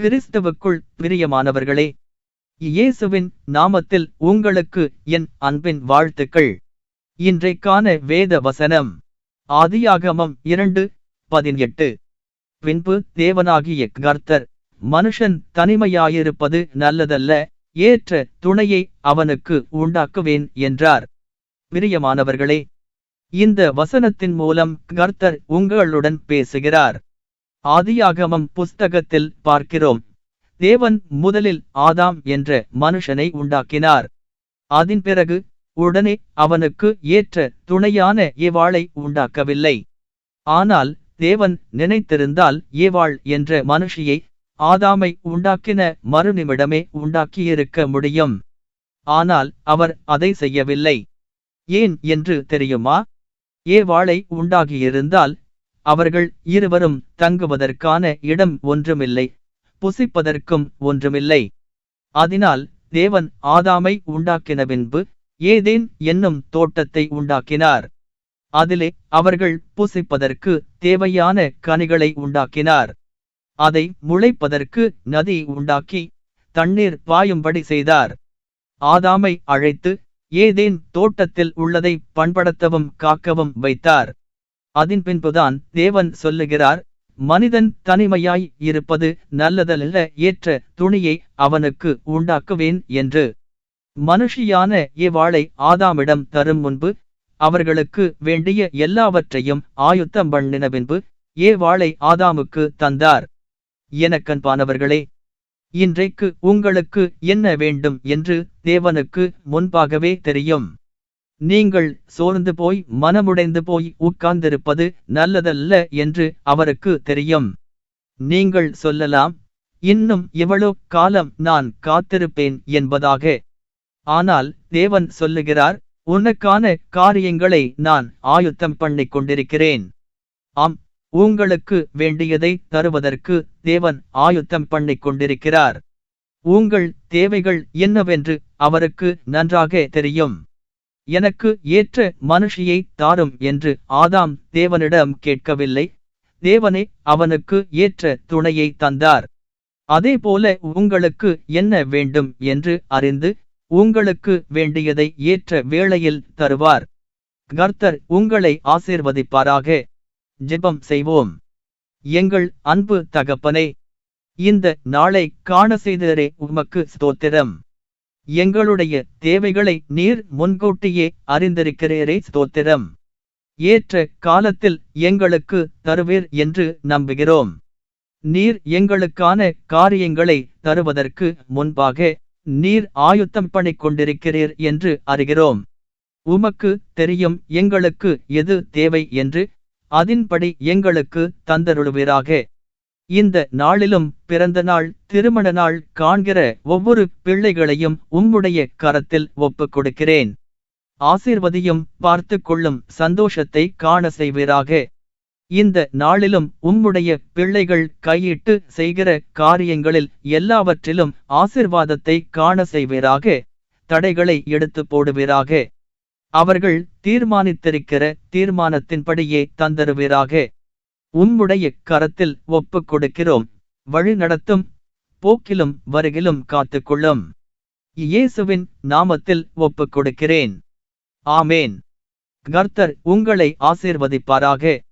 கிறிஸ்தவுக்குள் பிரியமானவர்களே இயேசுவின் நாமத்தில் உங்களுக்கு என் அன்பின் வாழ்த்துக்கள். இன்றைக்கான வேத வசனம் ஆதியாகமம் இரண்டு பதினெட்டு. பின்பு தேவனாகிய கர்த்தர் மனுஷன் தனிமையாயிருப்பது நல்லதல்ல ஏற்ற துணையை அவனுக்கு உண்டாக்குவேன் என்றார். பிரியமானவர்களே இந்த வசனத்தின் மூலம் கர்த்தர் உங்களுடன் பேசுகிறார். ஆதியாகமம் புஸ்தகத்தில் பார்க்கிறோம். தேவன் முதலில் ஆதாம் என்ற மனுஷனை உண்டாக்கினார். அதன் பிறகு உடனே அவனுக்கு ஏற்ற துணையான ஏவாளை உண்டாக்கவில்லை. ஆனால் தேவன் நினைத்திருந்தால் ஏவாள் என்ற மனுஷியை ஆதாமை உண்டாக்கின மறுநிமிடமே உண்டாக்கியிருக்க முடியும். ஆனால் அவர் அதை செய்யவில்லை. ஏன் என்று தெரியுமா? ஏவாளை உண்டாகியிருந்தால் அவர்கள் இருவரும் தங்குவதற்கான இடம் ஒன்றுமில்லை புசிப்பதற்கும் ஒன்றுமில்லை. அதனால் தேவன் ஆதாமை உண்டாக்கின பின்பு ஏதேன் என்னும் தோட்டத்தை உண்டாக்கினார். அதிலே அவர்கள் புசிப்பதற்கு தேவையான கனிகளை உண்டாக்கினார். அதை முளைப்பதற்கு நதி உண்டாக்கி தண்ணீர் பாயும்படி செய்தார். ஆதாமை அழைத்து ஏதேன் தோட்டத்தில் உள்ளதை பண்படுத்தவும் காக்கவும் வைத்தார். அதன் பின்புதான் தேவன் சொல்லுகிறார் மனிதன் தனிமையாய் இருப்பது நல்லதல்ல ஏற்ற துணியை அவனுக்கு உண்டாக்குவேன் என்று. மனுஷியான இவ்வாளை ஆதாமிடம் தரும் முன்பு அவர்களுக்கு வேண்டிய எல்லாவற்றையும் ஆயுத்தம் பண்ணின பின்பு ஏவாளை ஆதாமுக்கு தந்தார். எனக்கன்பானவர்களே இன்றைக்கு உங்களுக்கு என்ன வேண்டும் என்று தேவனுக்கு முன்பாகவே தெரியும். நீங்கள் சோர்ந்து போய் மனமுடைந்து போய் உட்கார்ந்திருப்பது நல்லதல்ல என்று அவருக்கு தெரியும். நீங்கள் சொல்லலாம் இன்னும் இவ்வளோ காலம் நான் காத்திருப்பேன் என்பதாக. ஆனால் தேவன் சொல்லுகிறார் உனக்கான காரியங்களை நான் ஆயுத்தம் பண்ணிக் கொண்டிருக்கிறேன். ஆம் உங்களுக்கு வேண்டியதை தருவதற்கு தேவன் ஆயுத்தம் பண்ணிக் கொண்டிருக்கிறார். உங்கள் தேவைகள் என்னவென்று அவருக்கு நன்றாக தெரியும். எனக்கு ஏற்ற மனுஷியை தாரும் என்று ஆதாம் தேவனிடம் கேட்கவில்லை. தேவனே அவனுக்கு ஏற்ற துணையை தந்தார். அதேபோல உங்களுக்கு என்ன வேண்டும் என்று அறிந்து உங்களுக்கு வேண்டியதை ஏற்ற வேளையில் தருவார். கர்த்தர் உங்களை ஆசீர்வதிப்பாராக. ஜெபம் செய்வோம். எங்கள் அன்பு தகப்பனே இந்த நாளை காண செய்தரே உமக்கு ஸ்தோத்திரம். எங்களுடைய தேவைகளை நீர் முன்கூட்டியே அறிந்திருக்கிறீரே ஸ்தோத்திரம். ஏற்ற காலத்தில் எங்களுக்கு தருவீர் என்று நம்புகிறோம். நீர் எங்களுக்கான காரியங்களை தருவதற்கு முன்பாக நீர் ஆயுத்தம் பண்ணி கொண்டிருக்கிறீர் என்று அறிகிறோம். உமக்கு தெரியும் எங்களுக்கு எது தேவை என்று அதின்படி எங்களுக்கு தந்தருளுவீராக. இந்த நாளிலும் பிறந்த நாள் திருமண நாள் காண்கிற ஒவ்வொரு பிள்ளைகளையும் உம்முடைய கரத்தில் ஒப்புக் கொடுக்கிறேன் ஆசீர்வதியும் பார்த்து கொள்ளும் சந்தோஷத்தை காண செய்வீராக. இந்த நாளிலும் உம்முடைய பிள்ளைகள் கையிட்டு செய்கிற காரியங்களில் எல்லாவற்றிலும் ஆசிர்வாதத்தை காண செய்வீராக. தடைகளை எடுத்து போடுவீராக. அவர்கள் தீர்மானித்திருக்கிற தீர்மானத்தின்படியே தந்தருவீராக. உம்முடைய கரத்தில் ஒப்புக் கொடுக்கிறோம் வழி நடத்தும் போக்கிலும் வருகிலும் காத்துக்கொள்ளும். இயேசுவின் நாமத்தில் ஒப்புக் கொடுக்கிறேன் ஆமேன். கர்த்தர் உங்களை ஆசீர்வதிப்பாராக.